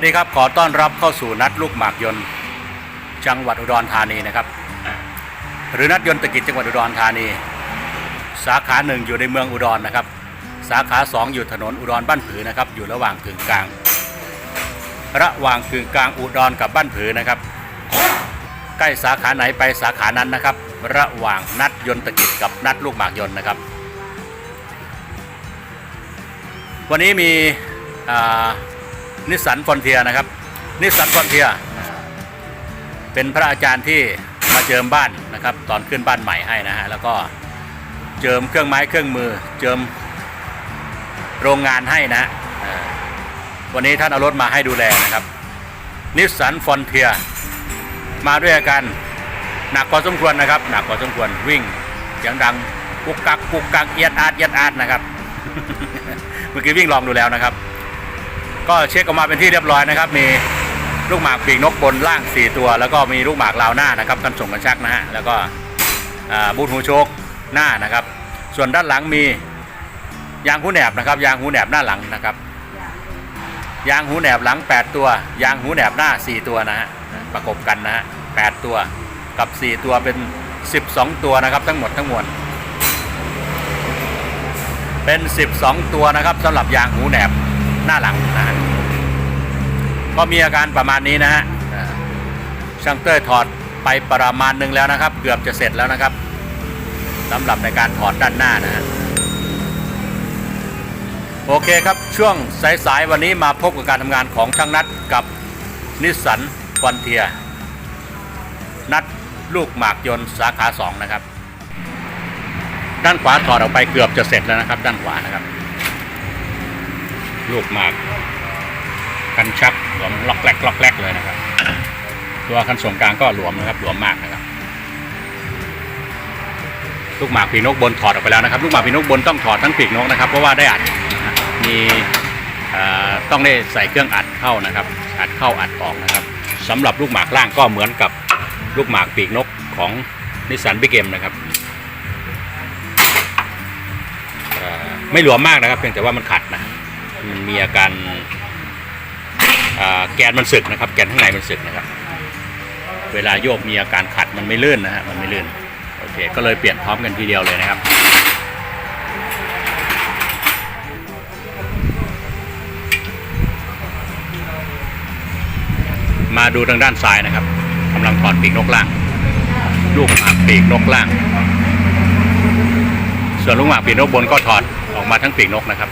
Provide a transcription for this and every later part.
วัสดีครับ ขอต้อนรับเข้าสู่นัดลูกหมากยนต์ จังหวัดอุดรธานีนะครับ หรือนัดยนต์ตะกิจจังหวัดอุดรธานี สาขาหนึ่งอยู่ในเมืองอุดรนะครับ สาขาสองอยู่ถนนอุดรบ้านผือนะครับ อยู่ระหว่างกึ่งกลาง ระหว่างกึ่งกลางอุดรกับบ้านผือนะครับ ใกล้สาขาไหนไปสาขานั้นนะครับ ระหว่างนัดยนต์ตะกิจกับนัดลูกหมากยนต์นะครับ วันนี้มีอ่า นิสสันฟอนเทียนะครับ นิสสันฟอนเทียเป็นพระอาจารย์ที่มาเจิมบ้านนะครับ ตอนขึ้นบ้านใหม่ให้นะฮะแล้วก็เจิมเครื่องไม้เครื่องมือ เจิมโรงงานให้นะวันนี้ท่านเอารถมาให้ดูแลนะครับนิสสันฟอนเทียมาด้วยอาการหนักพอสมควรนะครับ หนักพอสมควรวิ่งเสียงดังกุกกักกุกกักเอียดอาดเอียดอาดนะครับ เมื่อกี้วิ่งลองดูแล้วนะครับ ก็เช็คออกมาเป็นที่เรียบร้อยนะครับ มีลูกหมากปีกนกบนล่าง 4 ตัว แล้วก็มีลูกหมากลาวหน้านะครับกันส่งกันชักนะฮะแล้วก็บูทหูโชกหน้านะครับ ส่วนด้านหลังมียางหูแหนบนะครับ ยางหูแหนบหน้าหลังนะครับ ยางหูแหนบหลัง 8 ตัว ยางหูแหนบหน้า 4 ตัวนะฮะประกบกันนะฮะ8ตัวกับ 4 ตัวเป็น 12 ตัวนะครับ ทั้งหมดทั้งมวลเป็น 12 ตัวนะครับสำหรับยางหูแหนบ หน้าหลังนะฮะก็มีอาการประมาณนี้นะฮะอ่าช่างเต้ยถอดไปประมาณหนึงแล้วนะครับ เกือบจะเสร็จแล้วนะครับสำหรับในการถอดด้านหน้านะฮะโอเคครับช่วงสายๆวันนี้มาพบกับการทำงานของช่างนัดกับนิสสันฟอนเทียนัดลูกหมากยนต์สาขา 2 นะครับ ด้านขวาถอดออกไปเกือบจะเสร็จแล้วนะครับ ด้านขวานะครับ ลูกหมากคันชักหลวมล็อกแรกล็อกแรกเลยนะครับ ตัวคันส่งกลางก็หลวมนะครับหลวมมากนะครับ ลูกหมากปีกนกบนถอดออกไปแล้วนะครับ ลูกหมากปีกนกบนต้องถอดทั้งปีกนกนะครับเพราะว่าได้อัดมีต้องได้ใส่เครื่องอัดเข้านะครับ อัดเข้าอัดออกนะครับสำหรับลูกหมากล่างก็เหมือนกับลูกหมากปีกนกของนิสสันบิ๊กมนะครับไม่หลวมมากนะครับเพียงแต่ว่ามันขัดนะ มันมีอาการแกนมันสึกนะครับ แกนข้างในมันสึกนะครับ เวลาโยกมีอาการขัดมันไม่ลื่นนะฮะมันไม่ลื่นโอเคก็เลยเปลี่ยนพร้อมกันทีเดียวเลยนะครับมาดูทางด้านซ้ายนะครับกำลังถอดปีกนกล่าง ลูกหมากปีกนกล่าง ส่วนลูกหมากปีกนกบนก็ถอดออกมาทั้งปีกนกนะครับ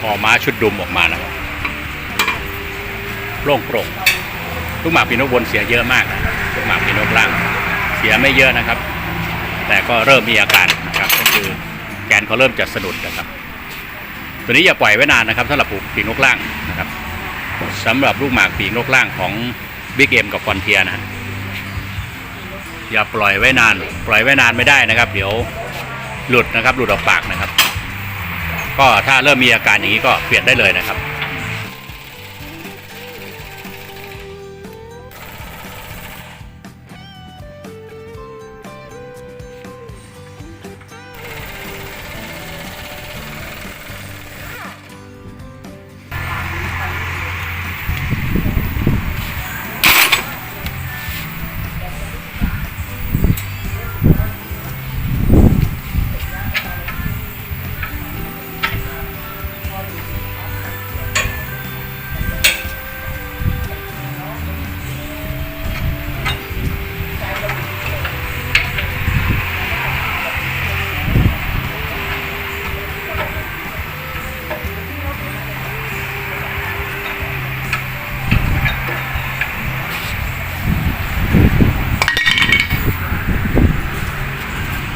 หอม้าชุดดุมออกมานะครับโปร่งโปร่งลูกหมากปีนกบนเสียเยอะมากนะลูกหมากปีนกล่าง เสียไม่เยอะนะครับ แต่ก็เริ่มมีอาการนะครับก็คือแกนเขาเริ่มจะสะดุดนะครับ ตัวนี้อย่าปล่อยไว้นานนะครับสำหรับปีกนกล่างนะครับสำหรับลูกหมากปีนกล่างของบิ๊กเอ็มกับฟอนเทียนะฮะอย่าปล่อยไว้นาน ปล่อยไว้นานไม่ได้นะครับ เดี๋ยวหลุดนะครับ หลุดออกปากนะครับ ก็ถ้าเริ่มมีอาการอย่างนี้ก็เปลี่ยนได้เลยนะครับ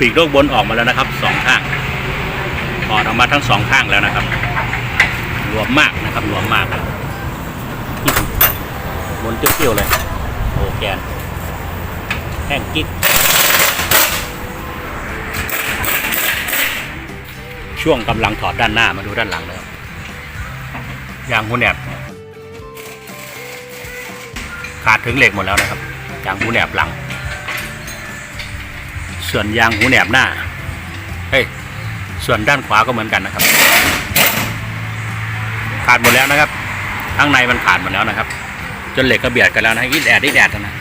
ปีกโลกบนออกมาแล้วนะครับสองข้างถอดออกมาทั้งสองข้างแล้วนะครับหลวมมากนะครับหลวมมากบบนเตี้ยวๆเลยโอแกนแห้งกิ๊กช่วงกำลังถอดด้านหน้ามาดูด้านหลังนะครับยางหูแหนบขาดถึงเหล็กหมดแล้วนะครับยางหูแหนบหลัง ส่วนยางหูแหนบหน้าเฮ้ยส่วนด้านขวาก็เหมือนกันนะครับ ขาดหมดแล้วนะครับ ข้างในมันขาดหมดแล้วนะครับ จนเหล็กก็เบียดกันแล้วนะอีแดดอีแดดนะ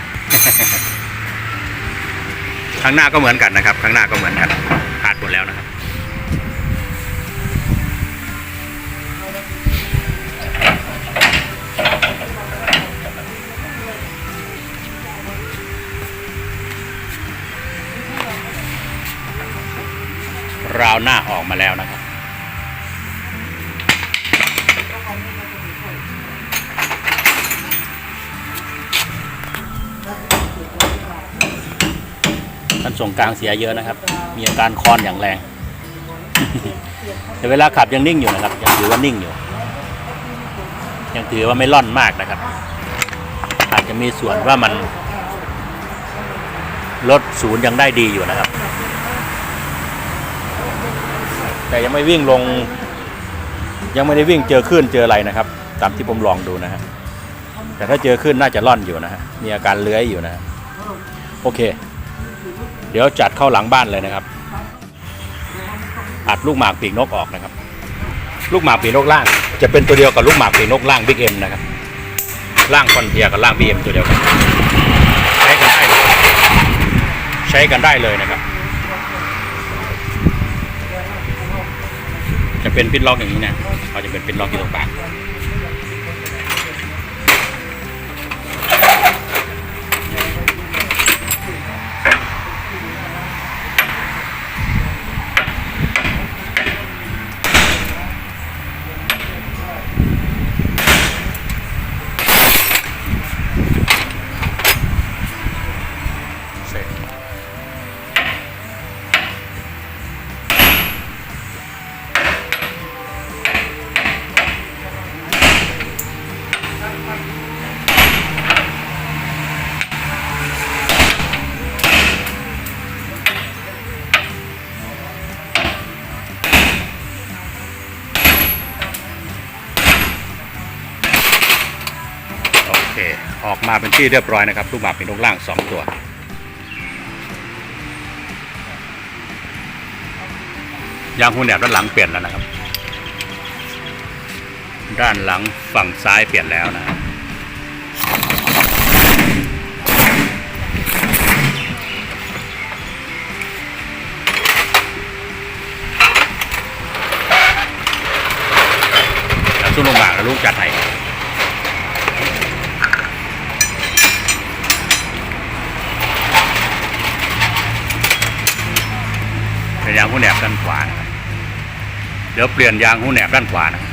ข้างหน้าก็เหมือนกันนะครับ ข้างหน้าก็เหมือนกันขาดหมดแล้วนะครับาวหน้าออกมาแล้วนะครับ ท่านส่งกลางเสียเยอะนะครับ มีอาการคลอนอย่างแรง แต่เวลาขับยังนิ่งอยู่นะครับ ยังถือว่านิ่งอยู่ ยังถือว่าไม่ล่อนมากนะครับ อาจจะมีส่วนว่ามันลดศูนย์ยังได้ดีอยู่นะครับ แต่ยังไม่วิ่งลง ยังไม่ได้วิ่งเจอคลื่นเจออะไรนะครับ ตามที่ผมลองดูนะฮะแต่ถ้าเจอคลื่นน่าจะล่อนอยู่นะฮะมีอาการเลื้อยอยู่นะฮะโอเค เดี๋ยวจัดเข้าหลังบ้านเลยนะครับ อัดลูกหมากปีกนกออกนะครับ ลูกหมากปีกนกล่าง จะเป็นตัวเดียวกับลูกหมากปีกนกล่างบิ๊กเอ็มนะครับล่างคอนเทียกับล่างบีเอ็มตัวเดียวกันใช้กันได้เลยใช้กันได้เลยนะครับ จะเป็นปิดล็อกอย่างนี้นะเขาจะเป็นปิดล็อกที่ตรงกลาก อเคออกมาเป็นที่เรียบร้อยนะครับ ลูกหมากเป็นลูกล่างสองตัว ยางหูแหนบด้านหลังเปลี่ยนแล้วนะครับ ด้านหลังฝั่งซ้ายเปลี่ยนแล้วนะแล้วสู้ลงมากแล้วลูกจัดให้เป็นยางหูแหนบด้านขวานะครับเดี๋ยวเปลี่ยนยางหูแหนบด้านขวานะครับ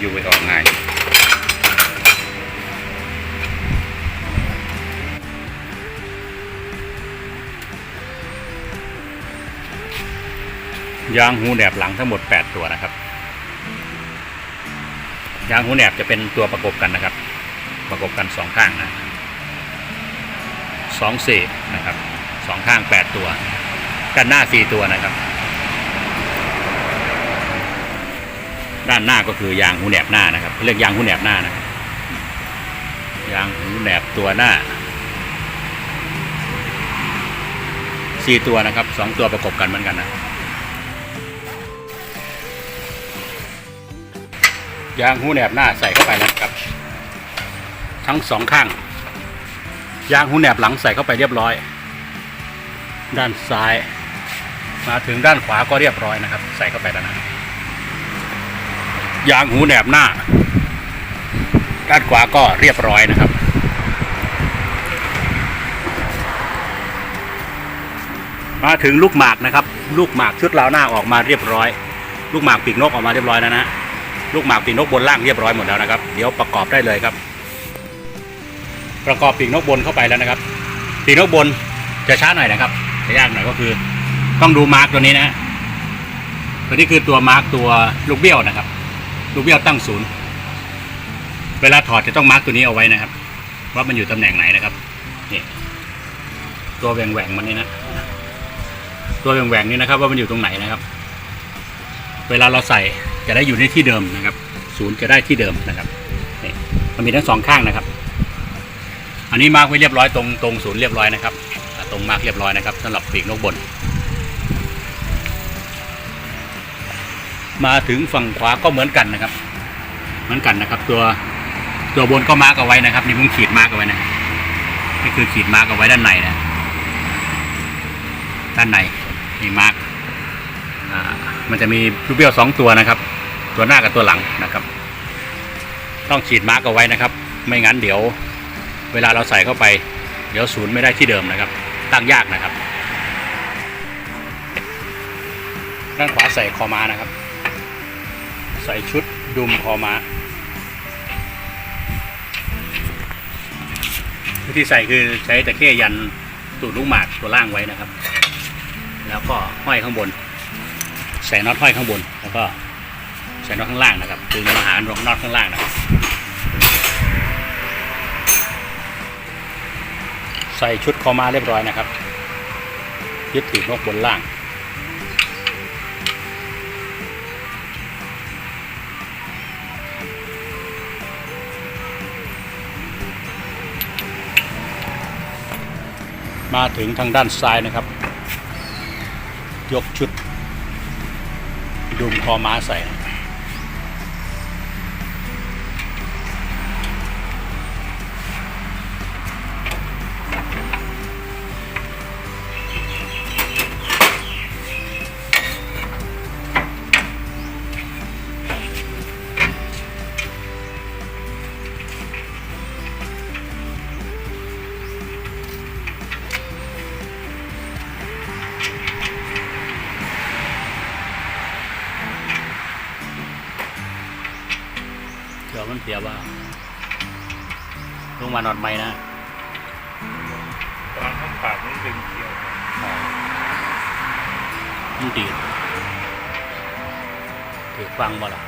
อยู่ไปออกง่ายยางหูแหนบหลังทั้งหมด 8 ตัวนะครับ ยางหูแหนบจะเป็นตัวประกบกันนะครับ ประกบกันสองข้างนะสองเศษนะครับสองข้าง 8 ตัว กันหน้า 4 ตัวนะครับ ด้านหน้าก็คือยางหูแหนบหน้านะครับเรียกยางหูแหนบหน้านะยางหูแหนบตัวหน้าสี่ตัวนะครับสองตัวประกบกันเหมือนกันนะยางหูแหนบหน้าใส่เข้าไปนะครับ ทั้งสองข้าง ยางหูแหนบหลังใส่เข้าไปเรียบร้อย ด้านซ้าย มาถึงด้านขวาก็เรียบร้อยนะครับ ใส่เข้าไปแล้วนะ ยางหูแหนบหน้า ด้านขวาก็เรียบร้อยนะครับ มาถึงลูกหมากนะครับ ลูกหมากชุดราวหน้าออกมาเรียบร้อย ลูกหมากปีกนกออกมาเรียบร้อยแล้วนะลูกหมากปีกนกบนล่างเรียบร้อยหมดแล้วนะครับ เดี๋ยวประกอบได้เลยครับ ประกอบปีกนกบนเข้าไปแล้วนะครับ ปีกนกบนจะช้าหน่อยนะครับจะยากหน่อยก็คือ ต้องดูมาร์กตัวนี้นะฮะตัวนี้คือตัวมาร์กตัวลูกเบี้ยวนะครับ ลูกเบี้ยวตั้งศูนย์เวลาถอดจะต้องมาร์กตัวนี้เอาไว้นะครับ ว่ามันอยู่ตำแหน่งไหนนะครับนี่ตัวแหว่งแหว่งมันนี่นะตัวแหว่งแหว่งนี่นะครับ ว่ามันอยู่ตรงไหนนะครับ เวลาเราใส่จะได้อยู่ในที่เดิมนะครับ ศูนย์จะได้ที่เดิมนะครับนี่มันมีทั้งสองข้างนะครับ อันนี้มาร์กไว้เรียบร้อยตรงตรงศูนย์เรียบร้อยนะครับ ตรงมาร์กเรียบร้อยนะครับสำหรับปีกนกบน มาถึงฝั่งขวาก็เหมือนกันนะครับ เหมือนกันนะครับ ตัวตัวบนก็มาร์กเอาไว้นะครับ นี่ผมขีดมาร์กเอาไว้นะนี่คือขีดมาร์กเอาไว้ด้านในนะด้านในมีมาร์กมันจะมีลูกเบี้ยวสองตัวนะครับ ตัวหน้ากับตัวหลังนะครับ ต้องขีดมาร์กเอาไว้นะครับ ไม่งั้นเดี๋ยว เวลาเราใส่เข้าไป เดี๋ยวศูนย์ไม่ได้ที่เดิมนะครับ ตั้งยากนะครับ ด้านขวาใส่คอมานะครับ ใส่ชุดดุมคอมาวิธีใส่คือใช้ตะเข้ยันตูดลูกหมากตัวล่างไว้นะครับ แล้วก็ห้อยข้างบน ใส่น็อตห้อยข้างบน แล้วก็ใส่น็อตข้างล่างนะครับดึงมาหารลงน็อตข้างล่างนะครับ ใส่ชุดคอมาเรียบร้อยนะครับ ยึดปีกนกบนล่าง มาถึงทางด้านซ้ายนะครับ ยกชุดดุมคอม้าใส่ เดี๋ยวมันเสียว่าลงมานอนไหมนะตอนข้างปากนี่ดึงเกี่ยวมันดีดถือฟังบ่ล่ะ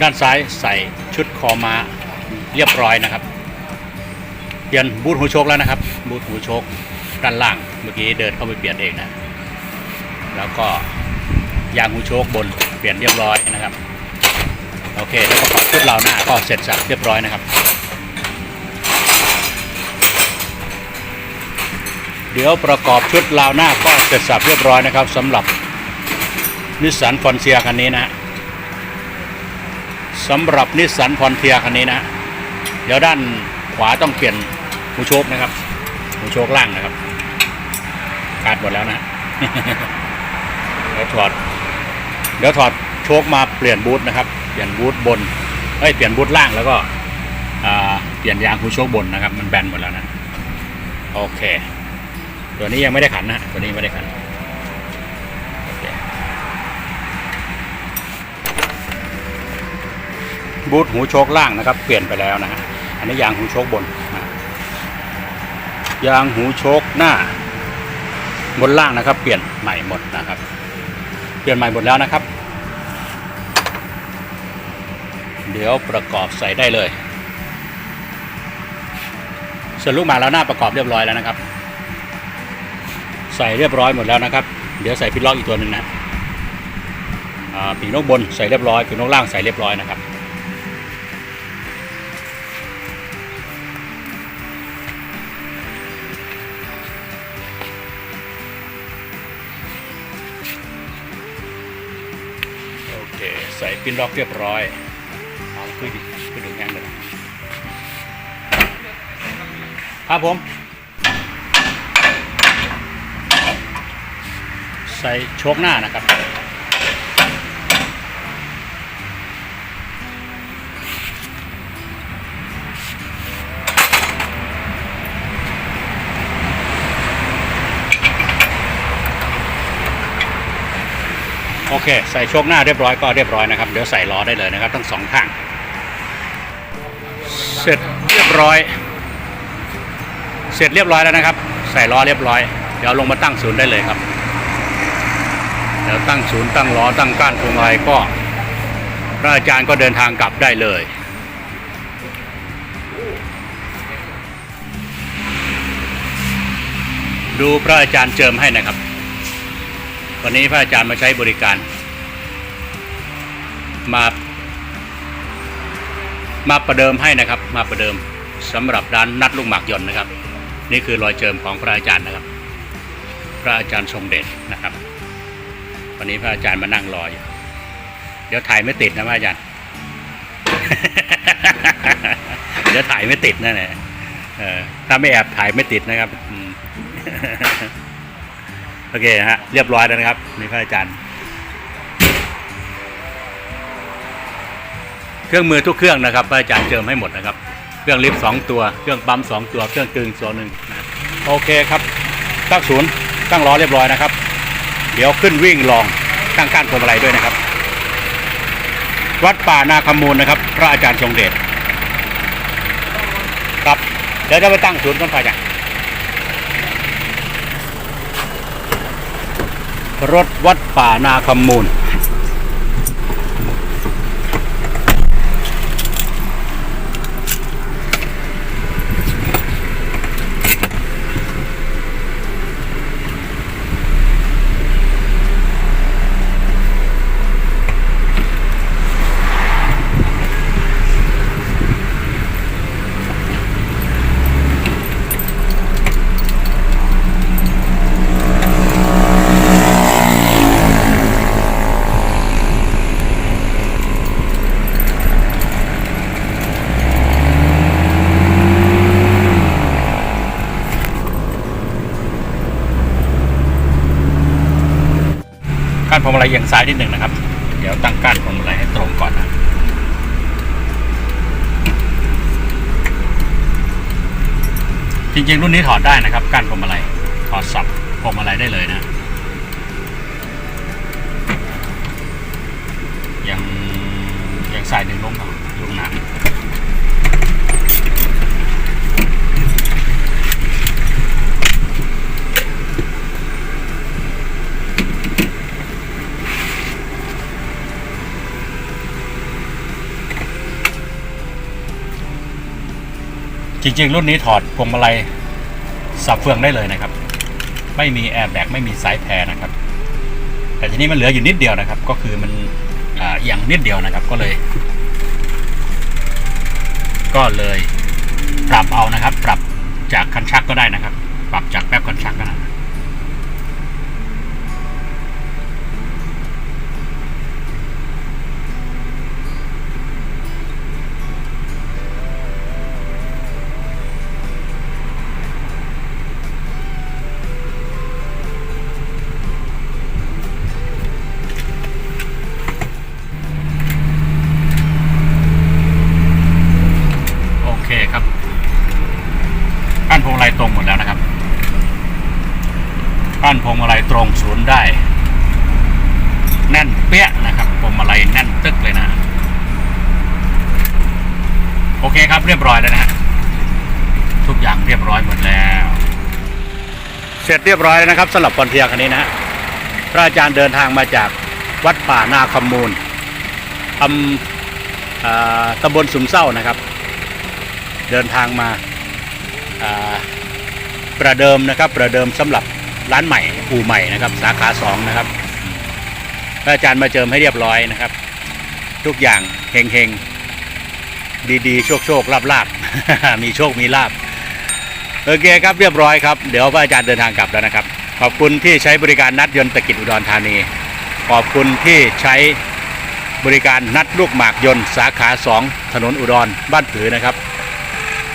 ด้านซ้ายใส่ชุดคอม้าเรียบร้อยนะครับ เปลี่ยนบูทหูโชคแล้วนะครับบูทหูโชคด้านล่างเมื่อกี้เดินเข้าไปเปลี่ยนเองนะแล้วก็ยางหูโชคบนเปลี่ยนเรียบร้อยนะครับโอเคแล้วประกอบชุดเราหน้าก็เสร็จสับเรียบร้อยนะครับ เดี๋ยวประกอบชุดราวหน้าก็เสร็จสับเรียบร้อยนะครับสำหรับนิสสันฟอนเซียคันนี้นะสำหรับนิสสันฟอนเซียคันนี้นะเดี๋ยวด้านขวาต้องเปลี่ยน หูโชคนะครับหูโชคล่างนะครับขาดหมดแล้วนะเดี๋ยวถอด เดี๋ยวถอดโชคมาเปลี่ยนบูทนะครับ เปลี่ยนบูทบนเอ้ยเปลี่ยนบูทล่างแล้วก็เปลี่ยนยางหูโชคบนนะครับ มันแบนหมดแล้วนะโอเค ตัวนี้ยังไม่ได้ขันนะตัวนี้ไม่ได้ขันบูทหูโชคล่างนะครับ เปลี่ยนไปแล้วนะฮะอันนี้ยางหูโชคบนนะ ยางหูโชคหน้า บนล่างนะครับ เปลี่ยนใหม่หมดนะครับ เปลี่ยนใหม่หมดแล้วนะครับ เดี๋ยวประกอบใส่ได้เลยส่วนลูกหมากแล้วหน้าประกอบเรียบร้อยแล้วนะครับ ใส่เรียบร้อยหมดแล้วนะครับ เดี๋ยวใส่พิล็อกอีกตัวหนึ่งนะปีนกบนใส่เรียบร้อยปีนกล่างใส่เรียบร้อยนะครับ กินล็อกเรียบร้อยเอาคุยดิคุยดึงแห้งเลยครับผม ใส่โชกหน้านะครับ เคใส่โชคหน้าเรียบร้อยก็เรียบร้อยนะครับ เดี๋ยวใส่ล้อได้เลยนะครับ ทั้งสองข้าง เสร็จเรียบร้อย เสร็จเรียบร้อยแล้วนะครับ ใส่ล้อเรียบร้อย เดี๋ยวลงมาตั้งศูนย์ได้เลยครับ เดี๋ยวตั้งศูนย์ตั้งล้อตั้งก้านพวงมาลัยก็พระอาจารย์ก็เดินทางกลับได้เลยดูพระอาจารย์เจิมให้นะครับ วันนี้พระอาจารย์มาใช้บริการ มามาประเดิมให้นะครับ มาประเดิมสำหรับร้านนัดลูกหมากยนต์นะครับ นี่คือรอยเจิมของพระอาจารย์นะครับ พระอาจารย์ทรงเดชนะครับ วันนี้พระอาจารย์มานั่งรออยู่เดี๋ยวถ่ายไม่ติดนะพระอาจารย์ เดี๋ยวถ่ายไม่ติดนั่นแหละถ้าไม่แอบถ่ายไม่ติดนะครับโอเคฮะเรียบร้อยแล้วนะครับนี่พระอาจารย์ เครื่องมือทุกเครื่องนะครับอาจารย์เจิมให้หมดนะครับ เครื่องลิฟต์สองตัว เครื่องปั๊มสองตัว เครื่องกึ่งตัวหนึ่งนะโอเคครับตั้งศูนย์ตั้งล้อเรียบร้อยนะครับ เดี๋ยวขึ้นวิ่งลองตั้งก้านพวงมาลัยด้วยนะครับ วัดป่านาคำมูลนะครับ พระอาจารย์ทรงเดชครับเดี๋ยวจะไปตั้งศูนย์กันไปจ้ะรถวัดป่านาคำมูล วงมาลัยเอียงซ้ายนิดหนึ่งนะครับ เดี๋ยวตั้งก้านพวงมาลัยให้ตรงก่อนนะจริงๆรุ่นนี้ถอดได้นะครับก้านพวงมาลัยถอดสับพวงมาลัยได้เลยนะ ยังยังสายหนึ่งลงเนาะลงหนา จริงๆ รุ่นนี้ถอดพวงมาลัยสับเฟืองได้เลยนะครับ ไม่มีแอร์แบกไม่มีสายแพรนะครับ แต่ทีนี้มันเหลืออยู่นิดเดียวนะครับ ก็คือมันอ่าเอียงนิดเดียวนะครับ ก็เลย ก็เลยปรับเอานะครับ ปรับจากคันชักก็ได้นะครับ ปรับจากแป๊บคันชักก็ได้านพวงมาลัยตรงหมดแล้วนะครับก้านพวงมาลัยตรงศูนย์ได้ แน่นเปี้ยนะครับพวงมาลัยแน่นตึกเลยนะ โอเคครับเรียบร้อยแล้วนะฮะทุกอย่างเรียบร้อยหมดแล้ว เสร็จเรียบร้อยแล้วนะครับสำหรับคอนเทียคันนี้นะพระอาจารย์เดินทางมาจากวัดป่านาคำมูลอำตำบลสุมเศร้านะครับ เดินทางมา ประเดิมนะครับประเดิมสำหรับร้านใหม่อู่ใหม่นะครับ สาขาสองนะครับพระอาจารย์มาเจิมให้เรียบร้อยนะครับ ทุกอย่างเฮงเฮงดีๆ โชคโชคลาบลาบมีโชคมีลาบโอเคครับเรียบร้อยครับ เดี๋ยวพระอาจารย์เดินทางกลับแล้วนะครับ ขอบคุณที่ใช้บริการนัดยนต์ตะกิจอุดรธานี ขอบคุณที่ใช้บริการนัดลูกหมากยนต์สาขา 2 ถนนอุดรบ้านผือนะครับ